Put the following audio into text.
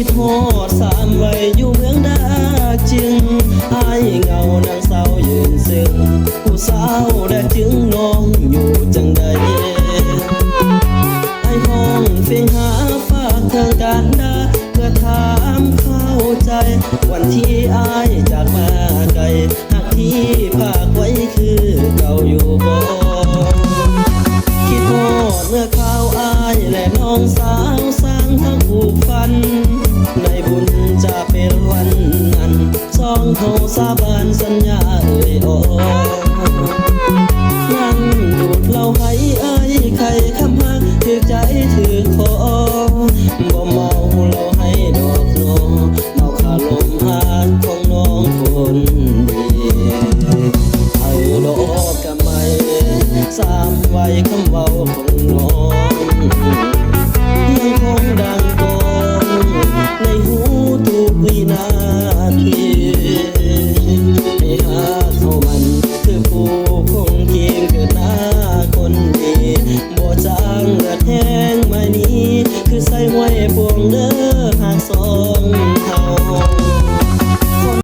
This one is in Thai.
คิดฮอดสามไวัยอยู่เมืองดาจึงอายเงานางสาวยืนซึ่งผู้สาวได้จึงน้องอยู่จังใดไอ้ห้องเฟียงหาฝากเธอการดาเพื่อถามเข้าใจ วันที่อายจากมาไกลหากที่ภาคไว้คือเก่าอยู่บ่คิดฮอดเมื่อข้าวอายและน้องสาวสร้างทั้งผูกฟัน สองเขาสาบานสัญญาเอ่ยออนั่งดูดเหล้าให้เอ้ยใครคำหักถือใจถือคอบ่เมาเหล้าให้ดอกน้องเมาขาลมหาดของน้องคนดีเอาดอกกะไม่สามไว้คำเว้าของน้อง เดิอหากสอง